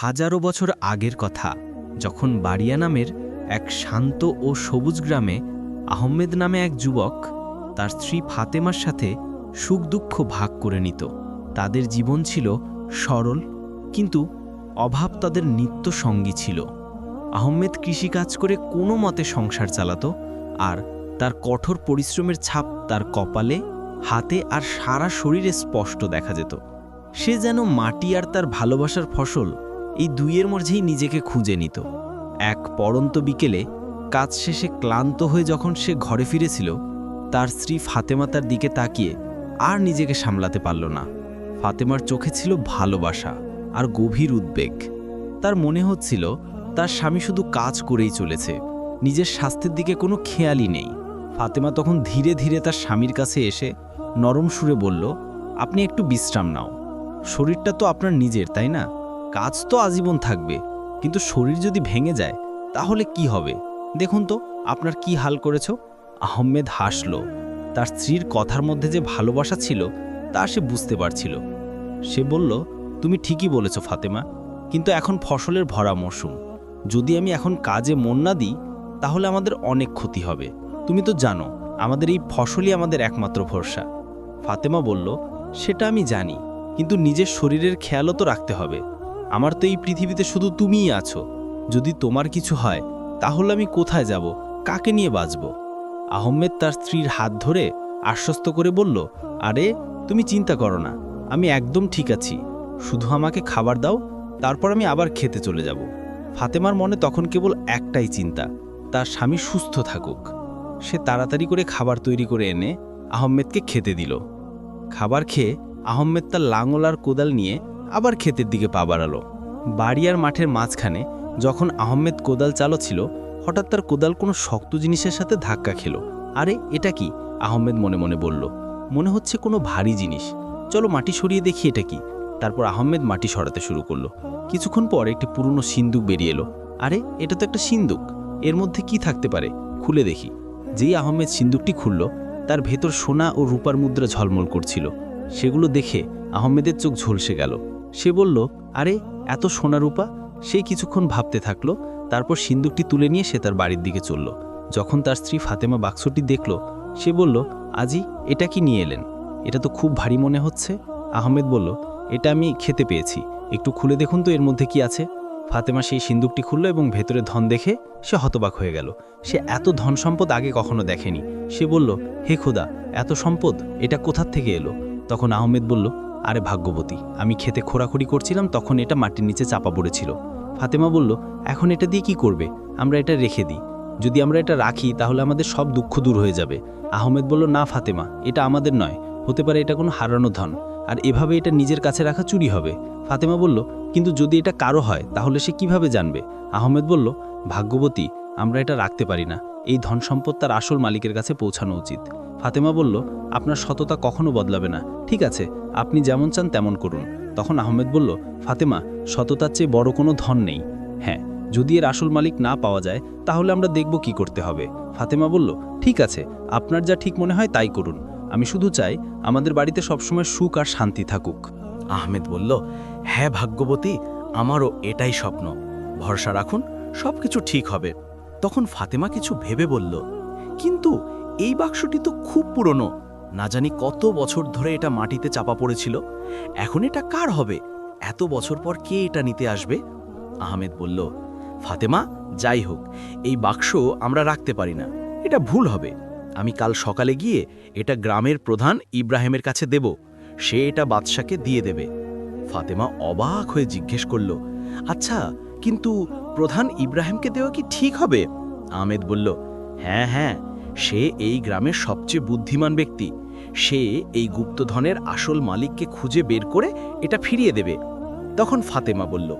হাজারো বছর আগের কথা, যখন বাড়িয়া নামের এক শান্ত ও সবুজ গ্রামে আহমেদ নামে এক যুবক তার স্ত্রী ফাতেমার সাথে সুখ দুঃখ ভাগ করে নিত। তাদের জীবন ছিল সরল, কিন্তু অভাব তাদের নিত্য সঙ্গী ছিল। আহমেদ কৃষিকাজ করে কোনো মতে সংসার চালাত আর তার কঠোর পরিশ্রমের ছাপ তার কপালে, হাতে আর সারা শরীরে স্পষ্ট দেখা যেত। সে যেন মাটি আর তার ভালোবাসার ফসল এই দুইয়ের মধ্যেই নিজেকে খুঁজে নিত। এক পড়ন্ত বিকেলে কাজ শেষে ক্লান্ত হয়ে যখন সে ঘরে ফিরেছিল, তার স্ত্রী ফাতেমা তার দিকে তাকিয়ে আর নিজেকে সামলাতে পারল না। ফাতেমার চোখে ছিল ভালোবাসা আর গভীর উদ্বেগ। তার মনে হচ্ছিল, তার স্বামী শুধু কাজ করেই চলেছে, নিজের স্বাস্থ্যের দিকে কোনো খেয়ালই নেই। ফাতেমা তখন ধীরে ধীরে তার স্বামীর কাছে এসে নরম সুরে বলল, আপনি একটু বিশ্রাম নাও। শরীরটা তো আপনার নিজের, তাই না? কাজ তো আজীবন থাকবে, কিন্তু শরীর যদি ভেঙে যায়, তাহলে কি হবে? দেখুন তো, আপনার কি হাল করেছ? আহমেদ হাসল। তার স্ত্রীর কথার মধ্যে যে ভালোবাসা ছিল, তা সে বুঝতে পারছিল। সে বলল, তুমি ঠিকই বলেছ, ফাতেমা, কিন্তু এখন ফসলের ভরা মরশুম। যদি আমি এখন কাজে মন না দিই, তাহলে আমাদের অনেক ক্ষতি হবে। তুমি তো জানো, আমাদের এই ফসলই আমাদের একমাত্র ভরসা। ফাতেমা বলল, সেটা আমি জানি, কিন্তু নিজের শরীরের খেয়ালও তো রাখতে হবে। আমার তো এই পৃথিবীতে শুধু তুমিই আছো। যদি তোমার কিছু হয়, তাহলে আমি কোথায় যাব? কাকে নিয়ে বাঁচব? আহমেদ তার স্ত্রীর হাত ধরে আশ্বস্ত করে বলল, আরে, তুমি চিন্তা করো না, আমি একদম ঠিক আছি। শুধু আমাকে খাবার দাও, তারপর আমি আবার খেতে চলে যাব। ফাতেমার মনে তখন কেবল একটাই চিন্তা, তার স্বামী সুস্থ থাকুক। সে তাড়াতাড়ি করে খাবার তৈরি করে এনে আহমেদকে খেতে দিল। খাবার খেয়ে আহমেদ তার লাঙল আর কোদাল নিয়ে আবার ক্ষেতের দিকে পা বাড়ালো। বাড়িয়ার মাঠের মাঝখানে যখন আহমেদ কোদাল চালাচ্ছিল হঠাৎ তার কোদাল কোনো শক্ত জিনিসের সাথে ধাক্কা খেলো। আরে, এটা কি? আহমেদ মনে মনে বলল, মনে হচ্ছে কোনো ভারী জিনিস। চলো মাটি সরিয়ে দেখি এটা কি। তারপর আহমেদ মাটি সরাতে শুরু করল। কিছুক্ষণ পর একটি পুরনো সিন্দুক বেরিয়ে এলো। আরে, এটা তো একটা সিন্দুক। এর মধ্যে কি থাকতে পারে? খুলে দেখি। যেই আহমেদ সিন্দুকটি খুলল, তার ভেতর সোনা ও রূপার মুদ্রা ঝলমল করছিল। সেগুলো দেখে আহমেদের চোখ ঝলসে গেল। সে বলল, আরে, এত সোনা রূপা? সে কিছুক্ষণ ভাবতে থাকল, তারপর সিন্দুকটি তুলে নিয়ে সে তার বাড়ির দিকে চলল। যখন তার স্ত্রী ফাতেমা বাক্সটি দেখল, সে বলল, আজি, এটা কি নিয়ে এলেন? এটা তো খুব ভারী মনে হচ্ছে। আহমেদ বলল, এটা আমি খেতে পেয়েছি। একটু খুলে দেখুন তো এর মধ্যে কি আছে। ফাতেমা সেই সিন্দুকটি খুলল এবং ভেতরে ধন দেখে সে হতবাক হয়ে গেল। সে এত ধন সম্পদ আগে কখনো দেখেনি। সে বলল, হে খোদা, এত সম্পদ, এটা কোথার থেকে এলো? তখন আহমেদ বলল আরে ভাগ্যবতী, আমি খেতে খোরাখুরি করছিলাম, তখন এটা মাটির নিচে চাপা পড়েছিল। ফাতেমা বলল, এখন এটা দিয়ে কি করবে? আমরা এটা রেখে দিই। যদি আমরা এটা রাখি, তাহলে আমাদের সব দুঃখ দূর হয়ে যাবে। আহমেদ বলল, না ফাতেমা, এটা আমাদের নয়। হতে পারে এটা কোনো হারানো ধন। আর এভাবে এটা নিজের কাছে রাখা চুরি হবে। ফাতেমা বলল, কিন্তু যদি এটা কারও হয়, তাহলে সে কীভাবে জানবে? আহমেদ বলল, ভাগ্যবতী, আমরা এটা রাখতে পারি না। এই ধন সম্পদ তার আসল মালিকের কাছে পৌঁছানো উচিত। ফাতেমা বলল, আপনার সততা কখনো বদলাবে না। ঠিক আছে, আপনি যেমন চান তেমন করুন। তখন আহমেদ বলল, ফাতেমা, সততার চেয়ে বড় কোনো ধন নেই। হ্যাঁ যদি এর আসল মালিক না পাওয়া যায়, তাহলে আমরা দেখব কি করতে হবে। ফাতেমা বলল, ঠিক আছে, আপনার যা ঠিক মনে হয় তাই করুন। আমি শুধু চাই, আমাদের বাড়িতে সবসময় সুখ আর শান্তি থাকুক। আহমেদ বলল হ্যাঁ ভাগ্যবতী, আমারও এটাই স্বপ্ন। ভরসা রাখুন সব কিছু ঠিক হবে। তখন ফাতেমা কিছু ভেবে বলল, কিন্তু এই বাক্সটি তো খুব পুরনো। না জানি কত বছর ধরে এটা মাটিতে চাপা পড়েছিল। এখন এটা কার হবে? এত বছর পর কে এটা নিতে আসবে? আহমেদ বলল, ফাতেমা, যাই হোক, এই বাক্স আমরা রাখতে পারি না। এটা ভুল হবে। আমি কাল সকালে গিয়ে এটা গ্রামের প্রধান ইব্রাহিমের কাছে দেব। সে এটা বাদশাকে দিয়ে দেবে। ফাতেমা অবাক হয়ে জিজ্ঞেস করল আচ্ছা কিন্তু প্রধান ইব্রাহিমকে দেওয়া কি ঠিক হবে? আহমেদ বলল হ্যাঁ হ্যাঁ সে এই গ্রামের সবচেয়ে বুদ্ধিমান ব্যক্তি। সে এই গুপ্তধনের আসল মালিককে খুঁজে বের করে এটা ফিরিয়ে দেবে। তখন ফাতেমা বলল,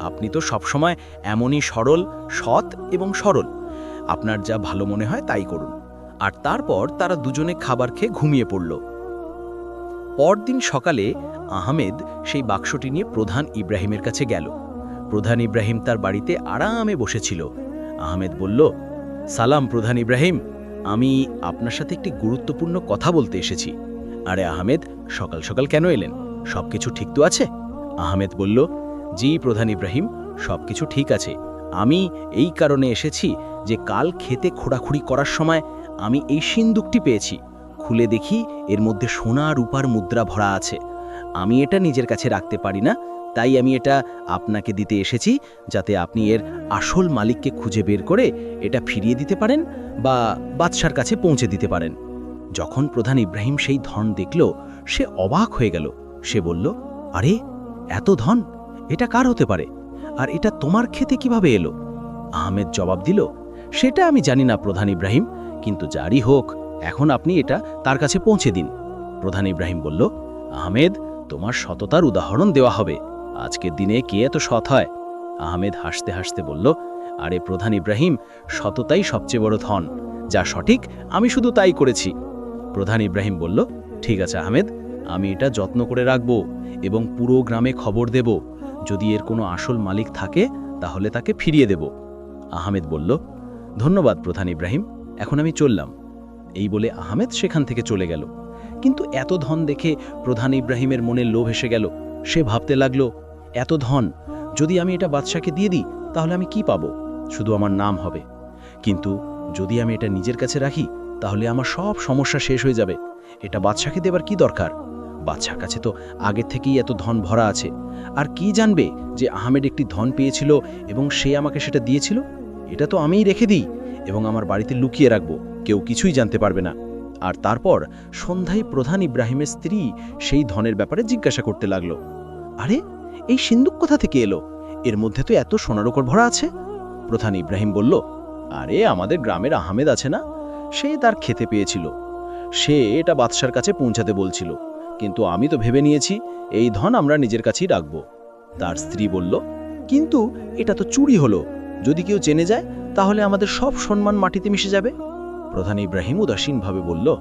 আপনি তো সবসময় এমনই সরল, সৎ এবং সরল। আপনার যা ভালো মনে হয় তাই করুন। আর তারপর তারা দুজনে খাবার খেয়ে ঘুমিয়ে পড়ল। পরদিন সকালে আহমেদ সেই বাক্সটি নিয়ে প্রধান ইব্রাহিমের কাছে গেল। প্রধান ইব্রাহিম তার বাড়িতে আরামে বসেছিল। আহমেদ বলল, সালাম প্রধান ইব্রাহিম, আমি আপনার সাথে একটি গুরুত্বপূর্ণ কথা বলতে এসেছি। আরে আহমেদ, সকাল সকাল কেন এলেন? সব কিছু ঠিক তো আছে? আহমেদ বলল, জি প্রধান ইব্রাহিম সব কিছু ঠিক আছে। আমি এই কারণে এসেছি যে কাল খেতে খোঁড়াখুড়ি করার সময় আমি এই সিন্দুকটি পেয়েছি। খুলে দেখি এর মধ্যে সোনা রূপার মুদ্রা ভরা আছে। আমি এটা নিজের কাছে রাখতে পারি না তাই আমি এটা আপনাকে দিতে এসেছি যাতে আপনি এর আসল মালিককে খুঁজে বের করে এটা ফিরিয়ে দিতে পারেন বা বাদশার কাছে পৌঁছে দিতে পারেন। যখন প্রধান ইব্রাহিম সেই ধন দেখল, সে অবাক হয়ে গেল। সে বলল, আরে, এত ধন? এটা কার হতে পারে? আর এটা তোমার খেতে কীভাবে এলো? আহমেদ জবাব দিল, সেটা আমি জানি না প্রধান ইব্রাহিম, কিন্তু যারই হোক, এখন আপনি এটা তার কাছে পৌঁছে দিন। প্রধান ইব্রাহিম বলল, আহমেদ, তোমার সততার উদাহরণ দেওয়া হবে। আজকের দিনে কে এত সৎ হয়? আহমেদ হাসতে হাসতে বলল, আরে প্রধান ইব্রাহিম, সততাই সবচেয়ে বড় ধন। যা সঠিক, আমি শুধু তাই করেছি। প্রধান ইব্রাহিম বলল, ঠিক আছে আহমেদ, আমি এটা যত্ন করে রাখব এবং পুরো গ্রামে খবর দেব। যদি এর কোনো আসল মালিক থাকে, তাহলে তাকে ফিরিয়ে দেব। আহমেদ বলল, ধন্যবাদ প্রধান ইব্রাহিম, এখন আমি চললাম। এই বলে আহমেদ সেখান থেকে চলে গেল। কিন্তু এত ধন দেখে প্রধান ইব্রাহিমের মনে লোভ এসে গেল। সে ভাবতে লাগল এত ধন, যদি আমি এটা বাদশাকে দিয়ে দিই, তাহলে আমি কি পাবো? শুধু আমার নাম হবে। কিন্তু যদি আমি এটা নিজের কাছে রাখি, তাহলে আমার সব সমস্যা শেষ হয়ে যাবে। এটা বাদশাকে দেবার কি দরকার? বাদশার কাছে তো আগের থেকেই এত ধন ভরা আছে। আর কি জানবে যে আহমেদ একটি ধন পেয়েছিল এবং সে আমাকে সেটা দিয়েছিল? এটা তো আমিই রেখে দিই এবং আমার বাড়িতে লুকিয়ে রাখব। কেউ কিছুই জানতে পারবে না। আর তারপর সন্ধ্যায় প্রধান ইব্রাহিমের স্ত্রী সেই ধনের ব্যাপারে জিজ্ঞাসা করতে লাগল। আরে এই সিন্দুক কোথা থেকে এলো? এর মধ্যে তো এত সোনার ওপর ভরা আছে। প্রধান ইব্রাহিম বলল, আরে, আমাদের গ্রামের আহমেদ আছে না? সে তার খেতে পেয়েছিল। সে এটা বাদশার কাছে পৌঁছাতে বলছিল। কিন্তু আমি তো ভেবে নিয়েছি, এই ধন আমরা নিজের কাছেই রাখব। তার স্ত্রী বলল, কিন্তু এটা তো চুরি হলো। যদি কেউ জেনে যায়, তাহলে আমাদের সব সম্মান মাটিতে মিশে যাবে। প্রধান ইব্রাহিম উদাসীনভাবে বলল,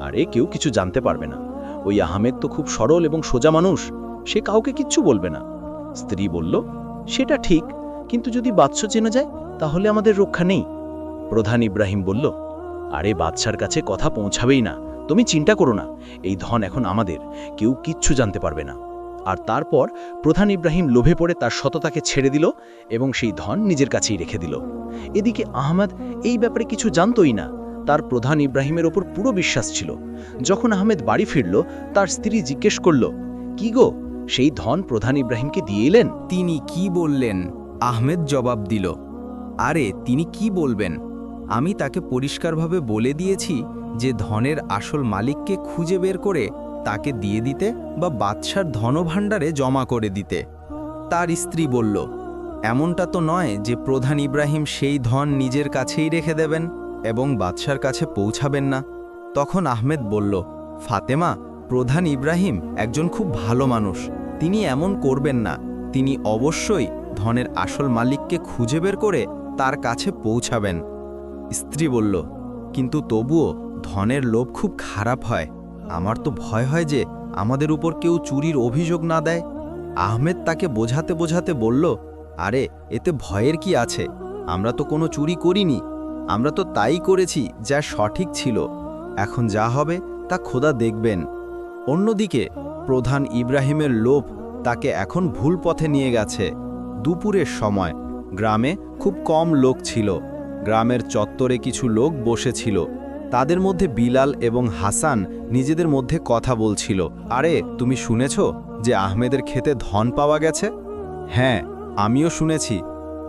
আরে, কেউ কিছু জানতে পারবে না। ওই আহমেদ তো খুব সরল এবং সোজা মানুষ। সে কাউকে কিচ্ছু বলবে না। স্ত্রী বলল, সেটা ঠিক, কিন্তু যদি বাদশ জেনে যায়, তাহলে আমাদের রক্ষা নেই। প্রধান ইব্রাহিম বলল, আরে, বাদশার কাছে কথা পৌঁছাবেই না। তুমি চিন্তা করো না, এই ধন এখন আমাদের, কেউ কিচ্ছু জানতে পারবে না। আর তারপর প্রধান ইব্রাহিম লোভে পড়ে তার সততাকে ছেড়ে দিল এবং সেই ধন নিজের কাছেই রেখে দিল। এদিকে আহমদ এই ব্যাপারে কিছু জানতই না। তার প্রধান ইব্রাহিমের ওপর পুরো বিশ্বাস ছিল। যখন আহমেদ বাড়ি ফিরল, তার স্ত্রী জিজ্ঞেস করল, কি গো সেই ধন প্রধান ইব্রাহিমকে দিয়ে এলেন। তিনি কি বললেন? আহমেদ জবাব দিল, আরে, তিনি কি বলবেন? আমি তাকে পরিষ্কারভাবে বলে দিয়েছি যে ধনের আসল মালিককে খুঁজে বের করে তাকে দিয়ে দিতে বা বাদশার ধনভাণ্ডারে জমা করে দিতে। তার স্ত্রী বলল, এমনটা তো নয় যে প্রধান ইব্রাহিম সেই ধন নিজের কাছেই রেখে দেবেন এবং বাদশার কাছে পৌঁছাবেন না। তখন আহমেদ বলল, ফাতেমা প্রধান ইব্রাহিম একজন খুব ভালো মানুষ। তিনি এমন করবেন না। তিনি অবশ্যই ধনের আসল মালিককে খুঁজে বের করে তার কাছে পৌঁছাবেন। স্ত্রী বলল, কিন্তু তবুও ধনের লোভ খুব খারাপ হয়। আমার তো ভয় হয় যে আমাদের উপর কেউ চুরির অভিযোগ না দেয়। আহমেদ তাকে বোঝাতে বোঝাতে বলল, আরে, এতে ভয়ের কি আছে? আমরা তো কোনো চুরি করিনি। আমরা তো তাই করেছি যা সঠিক ছিল। এখন যা হবে তা খোদা দেখবেন। অন্যদিকে, প্রধান ইব্রাহিমের লোভ তাকে এখন ভুল পথে নিয়ে গেছে। দুপুরের সময়, গ্রামে খুব কম লোক ছিল। গ্রামের চত্বরে কিছু লোক বসেছিল। তাদের মধ্যে বিলাল এবং হাসান নিজেদের মধ্যে কথা বলছিল। আরে, তুমি শুনেছ যে আহমেদের খেতে ধন পাওয়া গেছে? হ্যাঁ আমিও শুনেছি।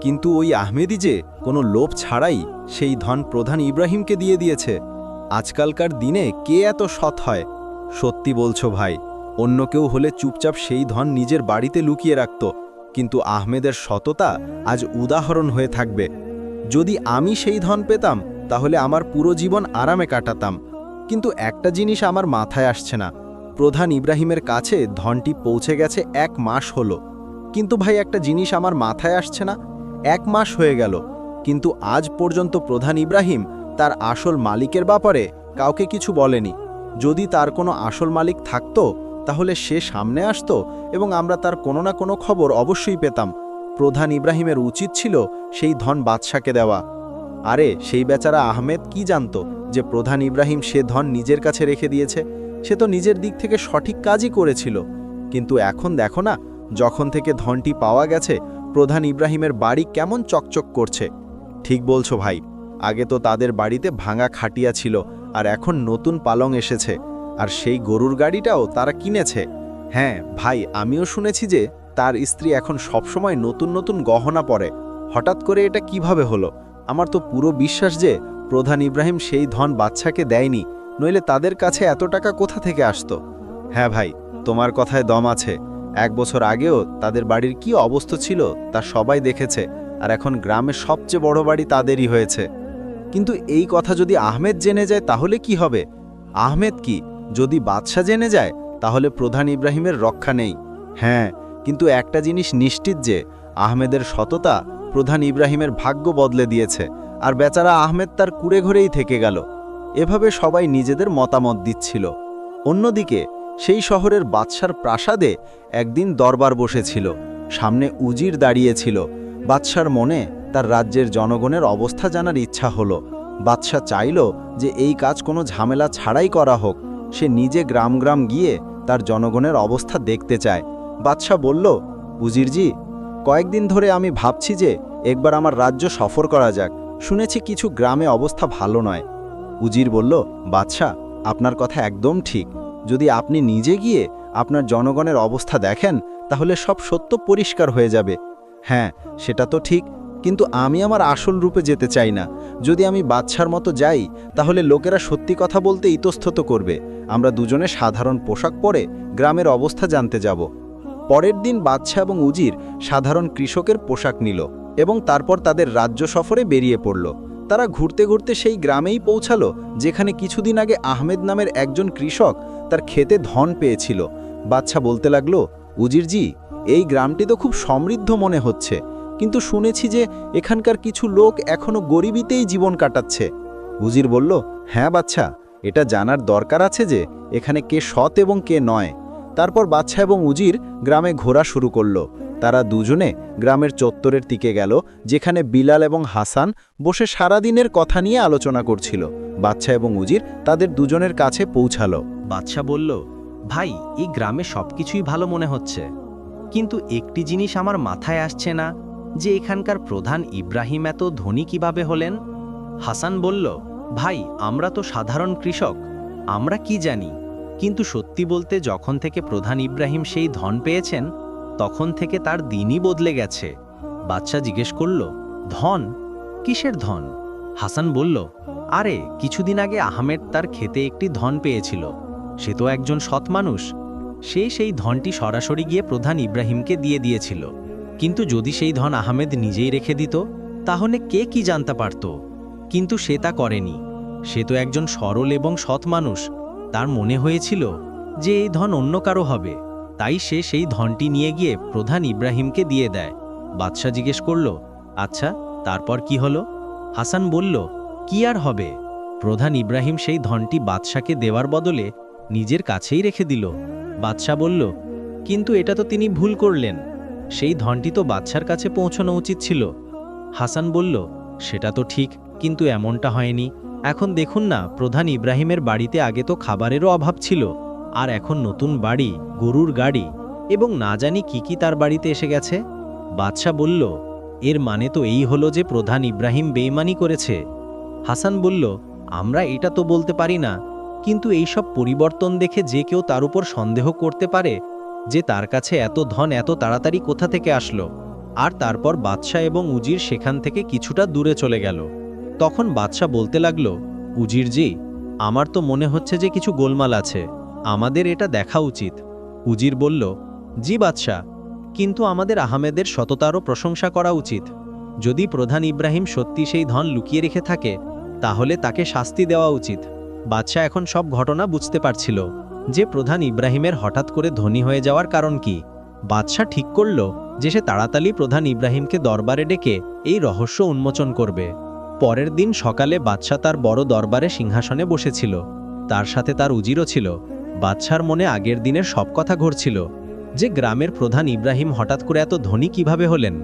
কিন্তু ওই আহমেদি যে কোনো লোভ ছাড়াই সেই ধন প্রধান ইব্রাহিমকে দিয়ে দিয়েছে। আজকালকার দিনে কে এত সৎ হয়? সত্যি বলছো ভাই, অন্য কেউ হলে চুপচাপ সেই ধন নিজের বাড়িতে লুকিয়ে রাখত, কিন্তু আহমেদের সততা আজ উদাহরণ হয়ে থাকবে। যদি আমি সেই ধন পেতাম, তাহলে আমার পুরো জীবন আরামে কাটাতাম। কিন্তু একটা জিনিস আমার মাথায় আসছে না। প্রধান ইব্রাহিমের কাছে ধনটি পৌঁছে গেছে এক মাস হলো। কিন্তু ভাই, একটা জিনিস আমার মাথায় আসছে না। এক মাস হয়ে গেল। কিন্তু আজ পর্যন্ত প্রধান ইব্রাহিম তার আসল মালিকের ব্যাপারে কাউকে কিছু বলেনি। যদি তার কোনো আসল মালিক থাকতো, তাহলে সে সামনে আসতো এবং আমরা তার কোনো না কোনো খবর অবশ্যই পেতাম। প্রধান ইব্রাহিমের উচিত ছিল সেই ধন বাদশাকে দেওয়া। আরে, সেই বেচারা আহমেদ কি জানত যে প্রধান ইব্রাহিম সে ধন নিজের কাছে রেখে দিয়েছে? সে তো নিজের দিক থেকে সঠিক কাজই করেছিল। কিন্তু এখন দেখো না, যখন থেকে ধনটি পাওয়া গেছে, প্রধান ইব্রাহিমের বাড়ি কেমন চকচক করছে। ঠিক বলছো ভাই, আগে তো তাদের বাড়িতে ভাঙা খাটিয়া ছিল আর এখন নতুন পালং এসেছে। আর সেই গরুর গাড়িটাও তারা কিনেছে। হ্যাঁ ভাই, আমিও শুনেছি যে তার স্ত্রী এখন সবসময় নতুন নতুন গহনা পরে। হঠাৎ করে এটা কীভাবে হলো? আমার তো পুরো বিশ্বাস যে প্রধান ইব্রাহিম সেই ধন বাচ্চাকে দেয়নি, নইলে তাদের কাছে এত টাকা কোথা থেকে আসতো? হ্যাঁ ভাই, তোমার কথায় দম আছে। এক বছর আগেও তাদের বাড়ির কি অবস্থা ছিল তা সবাই দেখেছে, আর এখন গ্রামের সবচেয়ে বড় বাড়ি তাদেরই হয়েছে। কিন্তু এই কথা যদি আহমেদ জেনে যায়, তাহলে কি হবে? আহমেদ কি? যদি বাদশা জেনে যায়, তাহলে প্রধান ইব্রাহিমের রক্ষা নেই। হ্যাঁ কিন্তু একটা জিনিস নিশ্চিত যে, আহমেদের সততা প্রধান ইব্রাহিমের ভাগ্য বদলে দিয়েছে, আর বেচারা আহমেদ তার কুড়ে ঘরেই থেকে গেল। এভাবে সবাই নিজেদের মতামত দিচ্ছিল। অন্যদিকে, সেই শহরের বাদশার প্রাসাদে একদিন দরবার বসেছিল, সামনে উজির দাঁড়িয়েছিল। বাদশার মনে তার রাজ্যের জনগণের অবস্থা জানার ইচ্ছা হলো। বাদশা চাইল যে এই কাজ কোনো ঝামেলা ছাড়াই করা হোক। সে নিজে গ্রাম গ্রাম গিয়ে তার জনগণের অবস্থা দেখতে চায়। বাদশা বলল, উজিরজি, কয়েকদিন ধরে আমি ভাবছি যে একবার আমার রাজ্য সফর করা যাক। শুনেছি কিছু গ্রামে অবস্থা ভালো নয়। উজির বলল বাদশা আপনার কথা একদম ঠিক। যদি আপনি নিজে গিয়ে আপনার জনগণের অবস্থা দেখেন, তাহলে সব সত্য পরিষ্কার হয়ে যাবে। হ্যাঁ সেটা তো ঠিক কিন্তু আমি আমার আসল রূপে যেতে চাই না। যদি আমি বাচ্চার মতো যাই, তাহলে লোকেরা সত্যি কথা বলতে ইতস্তত করবে। আমরা দুজনে সাধারণ পোশাক পরে গ্রামের অবস্থা জানতে যাব। পরের দিন বাদশা এবং উজির সাধারণ কৃষকের পোশাক নিল এবং তারপর তাদের রাজ্য সফরে বেরিয়ে পড়ল। তারা ঘুরতে ঘুরতে সেই গ্রামেই পৌঁছালো, যেখানে কিছুদিন আগে আহমেদ নামের একজন কৃষক তার খেতে ধন পেয়েছিল। বাচ্চা বলতে লাগল, উজিরজি, এই গ্রামটি তো খুব সমৃদ্ধ মনে হচ্ছে। কিন্তু শুনেছি যে এখানকার কিছু লোক এখনও গরিবিতেই জীবন কাটাচ্ছে। উজির বলল হ্যাঁ বাচ্চা, এটা জানার দরকার আছে যে এখানে কে সৎ এবং কে নয়। তারপর বাচ্চা এবং উজির গ্রামে ঘোরা শুরু করল। তারা দুজনে গ্রামের চত্বরের দিকে গেল, যেখানে বিলাল এবং হাসান বসে সারাদিনের কথা নিয়ে আলোচনা করছিল। বাচ্চা এবং উজির তাদের দুজনের কাছে পৌঁছালো। বাচ্চা বলল, ভাই, এই গ্রামে সবকিছুই ভালো মনে হচ্ছে। কিন্তু একটি জিনিস আমার মাথায় আসছে না যে এখানকার প্রধান ইব্রাহিম এত ধনী কীভাবে হলেন? হাসান বলল, ভাই, আমরা তো সাধারণ কৃষক, আমরা কি জানি? কিন্তু সত্যি বলতে যখন থেকে প্রধান ইব্রাহিম সেই ধন পেয়েছেন, তখন থেকে তার দিনই বদলে গেছে। বাচ্চা জিজ্ঞেস করল, ধন? কিসের ধন? হাসান বলল, আরে, কিছুদিন আগে আহমেদ তার খেতে একটি ধন পেয়েছিল। সে তো একজন সৎ মানুষ। সে সেই ধনটি সরাসরি গিয়ে প্রধান ইব্রাহিমকে দিয়ে দিয়েছিল। কিন্তু যদি সেই ধন আহমেদ নিজেই রেখে দিত, তাহলে কে কি জানতে পারত? কিন্তু সে তা করেনি। সে তো একজন সরল এবং সৎ মানুষ। তার মনে হয়েছিল যে এই ধন অন্য কারও হবে। তাই সে সেই ধনটি নিয়ে গিয়ে প্রধান ইব্রাহিমকে দিয়ে দেয়। বাদশাহ জিজ্ঞেস করল আচ্ছা তারপর কি হলো? হাসান বলল, কি আর হবে? প্রধান ইব্রাহিম সেই ধনটি বাদশাকে দেওয়ার বদলে নিজের কাছেই রেখে দিল। বাদশাহ বলল, কিন্তু এটা তো তিনি ভুল করলেন। সেই ধনটি তো বাদশার কাছে পৌঁছানো উচিত ছিল। হাসান বলল, সেটা তো ঠিক, কিন্তু এমনটা হয়নি। এখন দেখুন না, প্রধান ইব্রাহিমের বাড়িতে আগে তো খাবারেরও অভাব ছিল, আর এখন নতুন বাড়ি, গরুর গাড়ি, এবং না জানি কি কি তার বাড়িতে এসে গেছে। বাদশাহ বলল, এর মানে তো এই হলো যে প্রধান ইব্রাহিম বেইমানি করেছে। হাসান বলল, আমরা এটা তো বলতে পারি না, কিন্তু এইসব পরিবর্তন দেখে যে কেউ তার উপর সন্দেহ করতে পারে যে তার কাছে এত ধন এত তাড়াতাড়ি কোথা থেকে আসলো? আর তারপর বাদশাহ এবং উজির সেখান থেকে কিছুটা দূরে চলে গেল। তখন বাদশাহ বলতে লাগল, উজির জি, আমার তো মনে হচ্ছে যে কিছু গোলমাল আছে। আমাদের এটা দেখা উচিত। উজির বলল, জি বাদশাহ, কিন্তু আমাদের আহমেদের সততারও প্রশংসা করা উচিত। যদি প্রধান ইব্রাহিম সত্যি সেই ধন লুকিয়ে রেখে থাকে, তাহলে তাকে শাস্তি দেওয়া উচিত। বাদশাহ এখন সব ঘটনা বুঝতে পারছিল। যে প্রধান ইব্রাহিমের হঠাৎ করে ধনী হয়ে যাওয়ার কারণ কি? বাদশাহ ঠিক করল যে সে তাড়াতাড়ি প্রধান ইব্রাহিমকে দরবারে ডেকে এই রহস্য উন্মোচন করবে। পরের দিন সকালে বাদশাহ তার বড় দরবারে সিংহাসনে বসেছিল। তার সাথে তার উজিরও ছিল। বাদশার মনে আগের দিনের সব কথা ঘটছিল যে গ্রামের প্রধান ইব্রাহিম হঠাৎ করে এত ধনী কীভাবে হলেন?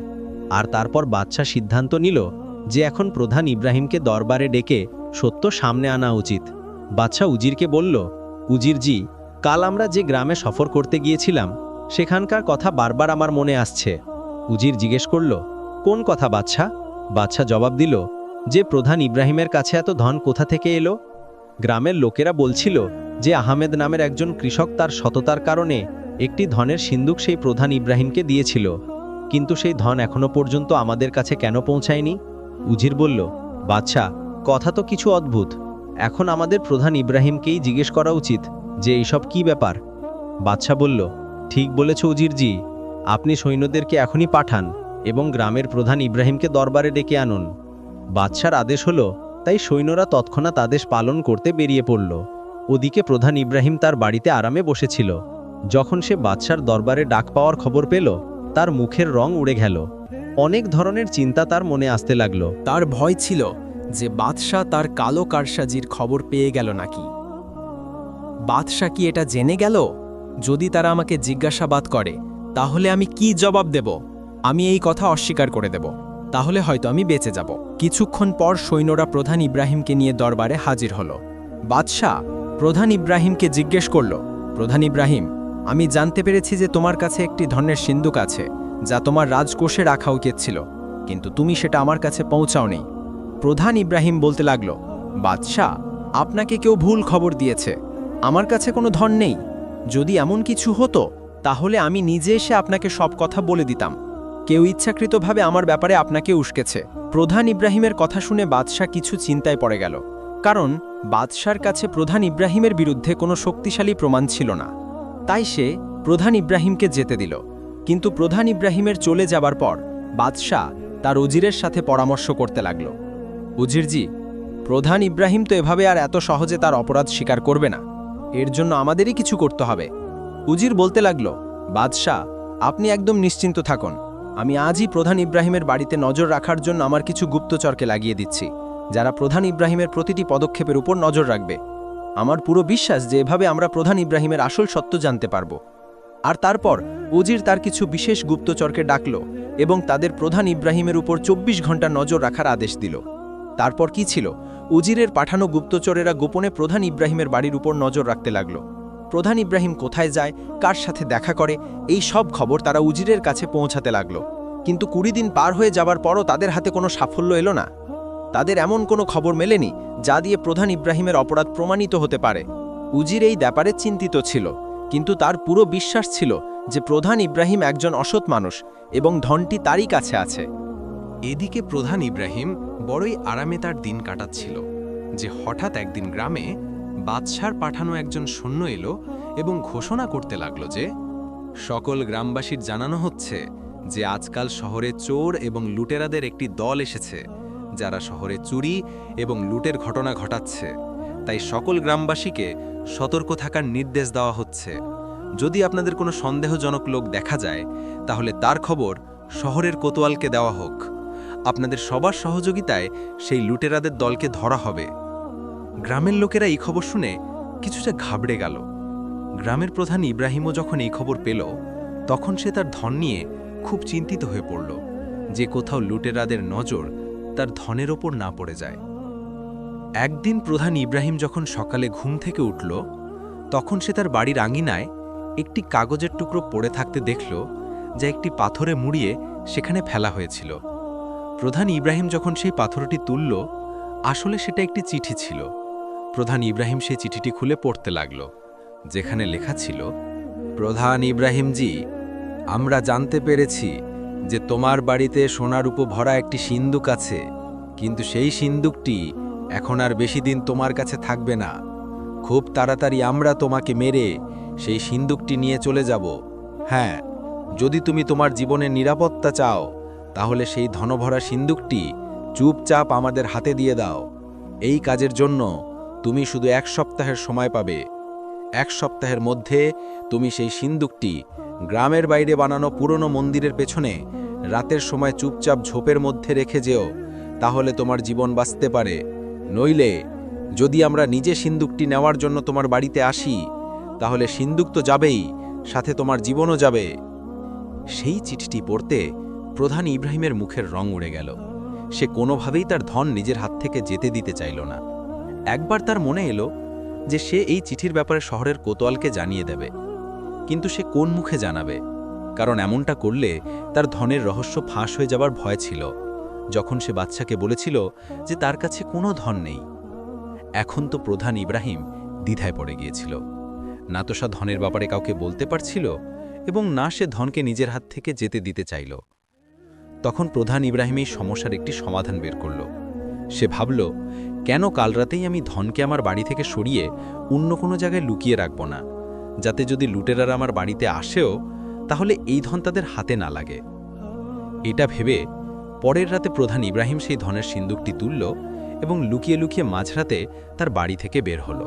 আর তারপর বাদশাহ সিদ্ধান্ত নিল যে এখন প্রধান ইব্রাহিমকে দরবারে ডেকে সত্য সামনে আনা উচিত। বাদশাহ উজিরকে বলল উজিরজি, কাল আমরা যে গ্রামে সফর করতে গিয়েছিলাম, সেখানকার কথা বারবার আমার মনে আসছে। উজির জিজ্ঞেস করল, কোন কথা বাচ্চা বাচ্চা জবাব দিল, যে প্রধান ইব্রাহিমের কাছে এত ধন কোথা থেকে এলো? গ্রামের লোকেরা বলছিল যে আহমেদ নামের একজন কৃষক তার সততার কারণে একটি ধনের সিন্দুক সেই প্রধান ইব্রাহিমকে দিয়েছিল। কিন্তু সেই ধন এখনও পর্যন্ত আমাদের কাছে কেন পৌঁছায়নি? উজির বলল বাচ্চা কথা তো কিছু অদ্ভুত। এখন আমাদের প্রধান ইব্রাহিমকেই জিজ্ঞেস করা উচিত যে এইসব কি ব্যাপার। বাদশা বলল, ঠিক বলেছ উজিরজি, আপনি সৈন্যদেরকে এখনই পাঠান এবং গ্রামের প্রধান ইব্রাহিমকে দরবারে ডেকে আনুন। বাদশার আদেশ হলো, তাই সৈন্যরা তৎক্ষণাৎ আদেশ পালন করতে বেরিয়ে পড়ল। ওদিকে প্রধান ইব্রাহিম তার বাড়িতে আরামে বসেছিল। যখন সে বাদশার দরবারে ডাক পাওয়ার খবর পেল, তার মুখের রং উড়ে গেল। অনেক ধরনের চিন্তা তার মনে আসতে লাগল। তার ভয় ছিল। যে বাদশাহ তার কালো কারসাজির খবর পেয়ে গেল নাকি? বাদশাহ কি এটা জেনে গেল? যদি তারা আমাকে জিজ্ঞাসাবাদ করে, তাহলে আমি কি জবাব দেব? আমি এই কথা অস্বীকার করে দেব। তাহলে হয়তো আমি বেঁচে যাব। কিছুক্ষণ পর সৈন্যরা প্রধান ইব্রাহিমকে নিয়ে দরবারে হাজির হল। বাদশাহ, প্রধান ইব্রাহিমকে জিজ্ঞেস করল, প্রধান ইব্রাহিম, আমি জানতে পেরেছি যে তোমার কাছে একটি ধরনের সিন্দুক আছে, যা তোমার রাজকোষে রাখা উচিত ছিল। কিন্তু তুমি সেটা আমার কাছে পৌঁছাওনি। প্রধান ইব্রাহিম বলতে লাগল, বাদশাহ, আপনাকে কেউ ভুল খবর দিয়েছে। আমার কাছে কোনো ধন নেই। যদি এমন কিছু হতো, তাহলে আমি নিজে এসে আপনাকে সব কথা বলে দিতাম। কেউ ইচ্ছাকৃতভাবে আমার ব্যাপারে আপনাকে উস্কেছে। প্রধান ইব্রাহিমের কথা শুনে বাদশাহ কিছু চিন্তায় পড়ে গেল। কারণ, বাদশার কাছে প্রধান ইব্রাহিমের বিরুদ্ধে কোনো শক্তিশালী প্রমাণ ছিল না। তাই সে প্রধান ইব্রাহিমকে যেতে দিল। কিন্তু প্রধান ইব্রাহিমের চলে যাবার পর, বাদশাহ তার উজিরের সাথে পরামর্শ করতে লাগল। উজিরজি প্রধান ইব্রাহিম তো এভাবে আর এত সহজে তার অপরাধ স্বীকার করবে না। এর জন্য আমাদেরই কিছু করতে হবে। উজির বলতে লাগল, বাদশাহ, আপনি একদম নিশ্চিন্ত থাকুন। আমি আজই প্রধান ইব্রাহিমের বাড়িতে নজর রাখার জন্য আমার কিছু গুপ্তচরকে লাগিয়ে দিচ্ছি, যারা প্রধান ইব্রাহিমের প্রতিটি পদক্ষেপের উপর নজর রাখবে। আমার পুরো বিশ্বাস যে এভাবে আমরা প্রধান ইব্রাহিমের আসল সত্য জানতে পারব। আর তারপর, উজির তার কিছু বিশেষ গুপ্তচরকে ডাকল এবং তাদের প্রধান ইব্রাহিমের উপর চব্বিশ ঘণ্টা নজর রাখার আদেশ দিল। তারপর কি ছিল? উজিরের পাঠানো গুপ্তচরেরা গোপনে প্রধান ইব্রাহিমের বাড়ির উপর নজর রাখতে লাগল। প্রধান ইব্রাহিম কোথায় যায়, কার সাথে দেখা করে, এই সব খবর তারা উজিরের কাছে পৌঁছাতে লাগল। কিন্তু কুড়ি দিন পার হয়ে যাবার পরও তাদের হাতে কোনো সাফল্য এলো না। তাদের এমন কোনো খবর মেলেনি, যা দিয়ে প্রধান ইব্রাহিমের অপরাধ প্রমাণিত হতে পারে। উজির এই ব্যাপারে চিন্তিত ছিল, কিন্তু তার পুরো বিশ্বাস ছিল যে প্রধান ইব্রাহিম একজন অসৎ মানুষ এবং ধনটি তারই কাছে আছে। এদিকে প্রধান ইব্রাহিম বড়ই আরামে তার দিন কাটাচ্ছিল, যে হঠাৎ একদিন গ্রামে বাদশার পাঠানো একজন সৈন্য এলো এবং ঘোষণা করতে লাগল যে, সকল গ্রামবাসীর জানানো হচ্ছে যে আজকাল শহরে চোর এবং লুটেরাদের একটি দল এসেছে, যারা শহরে চুরি এবং লুটের ঘটনা ঘটাচ্ছে। তাই সকল গ্রামবাসীকে সতর্ক থাকার নির্দেশ দেওয়া হচ্ছে। যদি আপনাদের কোনো সন্দেহজনক লোক দেখা যায়, তাহলে তার খবর শহরের কোতোয়ালকে দেওয়া হোক। আপনাদের সবার সহযোগিতায় সেই লুটেরাদের দলকে ধরা হবে। গ্রামের লোকেরা এই খবর শুনে কিছুটা ঘাবড়ে গেল। গ্রামের প্রধান ইব্রাহিমও যখন এই খবর পেল, তখন সে তার ধন নিয়ে খুব চিন্তিত হয়ে পড়ল যে কোথাও লুটেরাদের নজর তার ধনের ওপর না পড়ে যায়। একদিন প্রধান ইব্রাহিম যখন সকালে ঘুম থেকে উঠল, তখন সে তার বাড়ির আঙিনায় একটি কাগজের টুকরো পড়ে থাকতে দেখল যা একটি পাথরে মুড়িয়ে সেখানে ফেলা হয়েছিল। প্রধান ইব্রাহিম যখন সেই পাথরটি তুলল, আসলে সেটা একটি চিঠি ছিল। প্রধান ইব্রাহিম সেই চিঠিটি খুলে পড়তে লাগল, যেখানে লেখা ছিল, প্রধান ইব্রাহিমজি, আমরা জানতে পেরেছি যে তোমার বাড়িতে সোনার উপ ভরা একটি সিন্দুক আছে, কিন্তু সেই সিন্দুকটি এখন আর বেশি দিন তোমার কাছে থাকবে না। খুব তাড়াতাড়ি আমরা তোমাকে মেরে সেই সিন্দুকটি নিয়ে চলে যাব। হ্যাঁ যদি তুমি তোমার জীবনের নিরাপত্তা চাও তাহলে সেই ধনভরা সিন্দুকটি চুপচাপ আমাদের হাতে দিয়ে দাও। এই কাজের জন্য তুমি শুধু এক সপ্তাহের সময় পাবে। এক সপ্তাহের মধ্যে তুমি সেই সিন্দুকটি গ্রামের বাইরে বানানো পুরনো মন্দিরের পেছনে রাতের সময় চুপচাপ ঝোপের মধ্যে রেখে যেও, তাহলে তোমার জীবন বাঁচতে পারে। নইলে যদি আমরা নিজে সিন্দুকটি নেওয়ার জন্য তোমার বাড়িতে আসি, তাহলে সিন্দুক তো যাবেই, সাথে তোমার জীবনও যাবে। সেই চিঠিটি পড়তে প্রধান ইব্রাহিমের মুখের রং উড়ে গেল। সে কোনোভাবেই তার ধন নিজের হাত থেকে যেতে দিতে চাইল না। একবার তার মনে এলো যে সে এই চিঠির ব্যাপারে শহরের কোতোয়ালকে জানিয়ে দেবে। কিন্তু সে কোন মুখে জানাবে? কারণ এমনটা করলে তার ধনের রহস্য ফাঁস হয়ে যাবার ভয় ছিল। যখন সে বাচ্চাকে বলেছিল যে তার কাছে কোনো ধন নেই। এখন তো প্রধান ইব্রাহিম দ্বিধায় পড়ে গিয়েছিল। না তো সা ধনের ব্যাপারে কাউকে বলতে পারছিল এবং না সে ধনকে নিজের হাত থেকে যেতে দিতে চাইল। তখন প্রধান ইব্রাহিম এই সমস্যার একটি সমাধান বের করল। সে ভাবল, কেন কাল রাতেই আমি ধনকে আমার বাড়ি থেকে সরিয়ে অন্য কোনো জায়গায় লুকিয়ে রাখব না? যাতে যদি লুটেরারা আমার বাড়িতে আসেও, তাহলে এই ধন তাদের হাতে না লাগে। এটা ভেবে পরের রাতে প্রধান ইব্রাহিম সেই ধনের সিন্দুকটি তুলল এবং লুকিয়ে লুকিয়ে মাঝরাতে তার বাড়ি থেকে বের হলো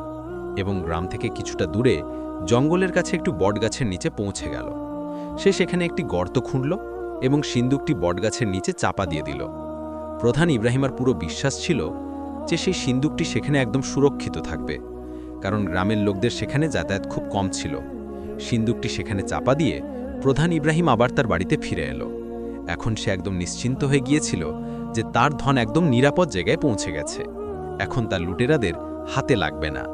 এবং গ্রাম থেকে কিছুটা দূরে জঙ্গলের কাছে একটু বটগাছের নিচে পৌঁছে গেল। সে সেখানে একটি গর্ত খুঁড়ল এবং সিন্দুকটি বটগাছের নিচে চাপা দিয়ে দিল। প্রধান ইব্রাহিমার পুরো বিশ্বাস ছিল যে সেই সিন্দুকটি সেখানে একদম সুরক্ষিত থাকবে, কারণ গ্রামের লোকদের সেখানে যাতায়াত খুব কম ছিল। সিন্দুকটি সেখানে চাপা দিয়ে প্রধান ইব্রাহিম আবার তার বাড়িতে ফিরে এলো। এখন সে একদম নিশ্চিন্ত হয়ে গিয়েছিল যে তার ধন একদম নিরাপদ জায়গায় পৌঁছে গেছে। এখন তার লুটেরাদের হাতে লাগবে না।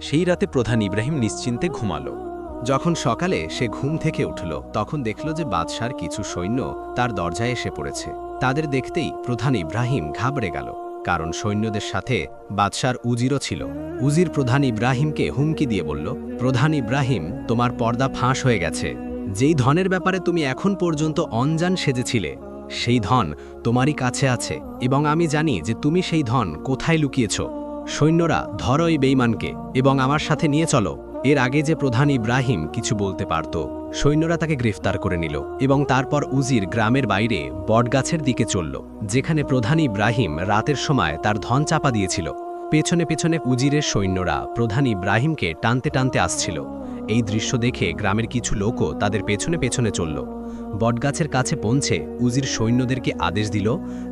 সেই রাতে প্রধান ইব্রাহিম নিশ্চিন্তে ঘুমালো। যখন সকালে সে ঘুম থেকে উঠল, তখন দেখল যে বাদশার কিছু সৈন্য তার দরজায় এসে পড়েছে। তাদের দেখতেই প্রধান ইব্রাহিম ঘাবড়ে গেল, কারণ সৈন্যদের সাথে বাদশার উজিরও ছিল। উজির প্রধান ইব্রাহিমকে হুমকি দিয়ে বলল, প্রধান ইব্রাহিম, তোমার পর্দা ফাঁস হয়ে গেছে। যেই ধনের ব্যাপারে তুমি এখন পর্যন্ত অনজান সেজেছিলে, সেই ধন তোমারই কাছে আছে, এবং আমি জানি যে তুমি সেই ধন কোথায় লুকিয়েছ। সৈন্যরা ধরো এই বেইমানকে এবং আমার সাথে নিয়ে চলো। এর আগে যে প্রধান ইব্রাহিম কিছু বলতে পারত, সৈন্যরা তাকে গ্রেফতার করে নিল এবং তারপর উজির গ্রামের বাইরে বটগাছের দিকে চলল, যেখানে প্রধান ইব্রাহিম রাতের সময় তার ধন চাপা দিয়েছিল। পেছনে পেছনে উজিরের সৈন্যরা প্রধান ইব্রাহিমকে টানতে টানতে আসছিল। এই দৃশ্য দেখে গ্রামের কিছু লোকও তাদের পেছনে পেছনে চলল। বটগাছের কাছে পৌঁছে উজির সৈন্যদেরকে আদেশ দিল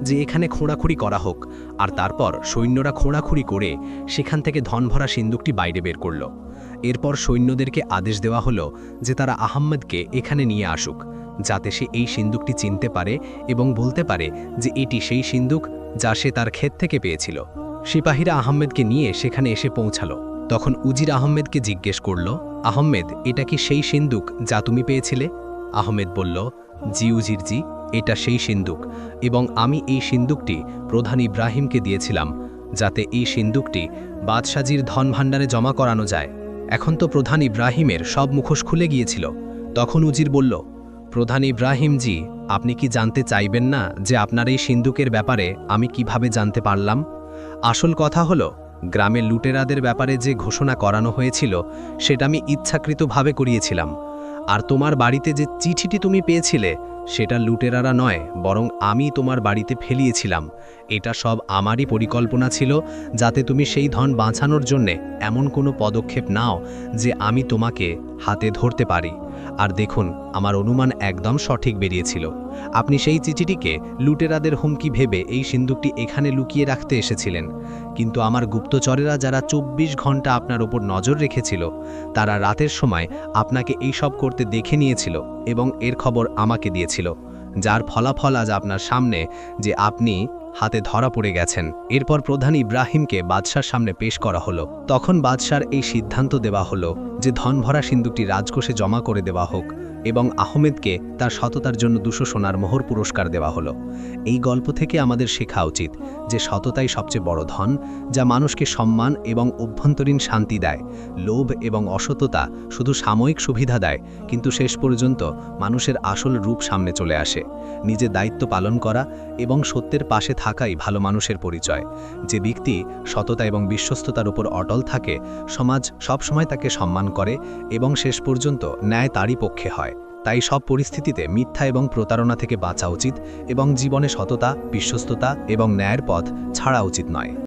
যে এখানে খোঁড়াখুঁড়ি করা হোক, আর তারপর সৈন্যরা খোঁড়াখুঁড়ি করে সেখান থেকে ধনভরা সিন্দুকটি বাইরে বের করল। এরপর সৈন্যদেরকে আদেশ দেওয়া হলো যে তারা আহম্মদকে এখানে নিয়ে আসুক, যাতে সে এই সিন্দুকটি চিনতে পারে এবং বলতে পারে যে এটি সেই সিন্দুক যা সে তার ক্ষেত থেকে পেয়েছিল। সিপাহীরা আহমেদকে নিয়ে সেখানে এসে পৌঁছালো। তখন উজির আহমেদকে জিজ্ঞেস করল আহমেদ এটা কি সেই সিন্দুক যা তুমি পেয়েছিলে? আহমেদ বলল, জি উজির জি, এটা সেই সিন্দুক এবং আমি এই সিন্দুকটি প্রধান ইব্রাহিমকে দিয়েছিলাম, যাতে এই সিন্দুকটি বাদশাজির ধন ভাণ্ডারে জমা করানো যায়। এখন তো প্রধান ইব্রাহিমের সব মুখোশ খুলে গিয়েছিল। তখন উজির বলল, প্রধান ইব্রাহিম জি আপনি কি জানতে চাইবেন না যে আপনার এই সিন্দুকের ব্যাপারে আমি কীভাবে জানতে পারলাম? আসল কথা হলো, গ্রামের লুটেরাদের ব্যাপারে যে ঘোষণা করানো হয়েছিল, সেটা আমি ইচ্ছাকৃতভাবে করিয়েছিলাম। আর তোমার বাড়িতে যে চিঠিটি তুমি পেয়েছিলে সেটা লুটেরারা নয়, বরং আমি তোমার বাড়িতে ফেলিয়েছিলাম। এটা সব আমারই পরিকল্পনা ছিল, যাতে তুমি সেই ধন বাঁচানোর জন্যে এমন কোনো পদক্ষেপ নাও যে আমি তোমাকে হাতে ধরতে পারি। আর দেখুন, আমার অনুমান একদম সঠিক বেরিয়েছিল। আপনি সেই চিঠিটিকে লুটেরাদের হুমকি ভেবে এই সিন্দুকটি এখানে লুকিয়ে রাখতে এসেছিলেন। কিন্তু আমার গুপ্তচরেরা যারা চব্বিশ ঘণ্টা আপনার ওপর নজর রেখেছিল, তারা রাতের সময় আপনাকে এই সব করতে দেখে নিয়েছিল এবং এর খবর আমাকে দিয়েছিল, যার ফলাফল আজ আপনার সামনে যে আপনি হাতে ধরা পড়ে গেছেন। এরপর প্রধান ইব্রাহিমকে বাদশার সামনে পেশ করা হলো। তখন বাদশার এই সিদ্ধান্ত দেওয়া হলো যে ধনভরা সিন্দুকটি রাজকোষে জমা করে দেওয়া হোক। এবং আহমেদকে তার সততার জন্য দুশো সোনার মোহর পুরস্কার দেওয়া হলো। এই গল্প থেকে আমাদের শেখা উচিত যে সততাই সবচেয়ে বড় ধন, যা মানুষকে সম্মান এবং অভ্যন্তরীণ শান্তি দেয়। লোভ এবং অসততা শুধু সাময়িক সুবিধা দেয়, কিন্তু শেষ পর্যন্ত মানুষের আসল রূপ সামনে চলে আসে। নিজের দায়িত্ব পালন করা এবং সত্যের পাশে থাকাই ভালো মানুষের পরিচয়। যে ব্যক্তি সততা এবং বিশ্বস্ততার উপর অটল থাকে, সমাজ সবসময় তাকে সম্মান করে এবং শেষ পর্যন্ত ন্যায় তারই পক্ষে হয়। তাই সব পরিস্থিতিতে মিথ্যা এবং প্রতারণা থেকে বাঁচা উচিত এবং জীবনে সততা, বিশ্বস্ততা এবং ন্যায়ের পথ ছাড়া উচিত নয়।